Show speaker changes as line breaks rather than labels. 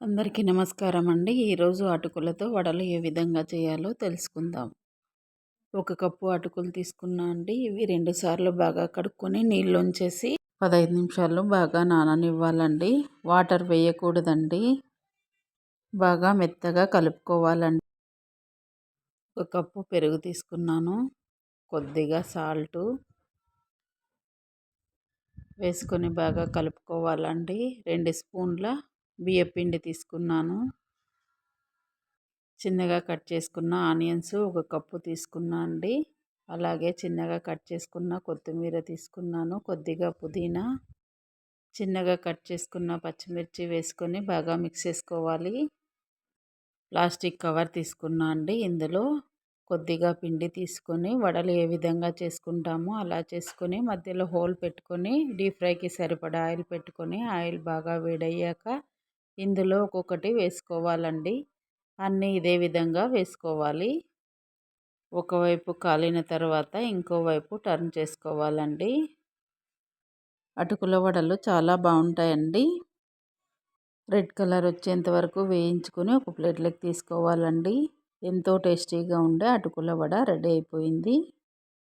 అందరికీ నమస్కారం అండి ఈరోజు అటుకులతో వడలు ఏ విధంగా చేయాలో తెలుసుకుందాం. ఒక కప్పు అటుకులు తీసుకున్నా అండి. ఇవి రెండు సార్లు బాగా కడుక్కొని నీళ్ళు ఉంచేసి పదహైదు నిమిషాలు బాగా నాననివ్వాలండి. వాటర్ వేయకూడదండి. బాగా మెత్తగా కలుపుకోవాలండి. ఒక కప్పు పెరుగు తీసుకున్నాను. కొద్దిగా సాల్టు వేసుకొని బాగా కలుపుకోవాలండి. రెండు స్పూన్ల బియ్యపిండి తీసుకున్నాను. చిన్నగా కట్ చేసుకున్న ఆనియన్స్ ఒక కప్పు తీసుకున్నా అండి అలాగే చిన్నగా కట్ చేసుకున్న కొత్తిమీర తీసుకున్నాను. కొద్దిగా పుదీనా చిన్నగా కట్ చేసుకున్న పచ్చిమిర్చి వేసుకొని బాగా మిక్స్ చేసుకోవాలి. ప్లాస్టిక్ కవర్ తీసుకున్నా అండి ఇందులో. కొద్దిగా పిండి తీసుకొని వడలు ఏ విధంగా చేసుకుంటామో అలా చేసుకొని మధ్యలో హోల్ పెట్టుకొని డీప్ ఫ్రైకి సరిపడా ఆయిల్ పెట్టుకొని ఆయిల్ బాగా వేడయ్యాక ఇందులో ఒక్కొక్కటి వేసుకోవాలండి. అన్నీ ఇదే విధంగా వేసుకోవాలి. ఒకవైపు కాలిన తర్వాత ఇంకోవైపు టర్న్ చేసుకోవాలండి. అటుకుల వడలు చాలా బాగుంటాయండి. రెడ్ కలర్ వచ్చేంత వరకు వేయించుకొని ఒక ప్లేట్లోకి తీసుకోవాలండి. ఎంతో టేస్టీగా ఉండే అటుకుల వడ రెడీ అయిపోయింది.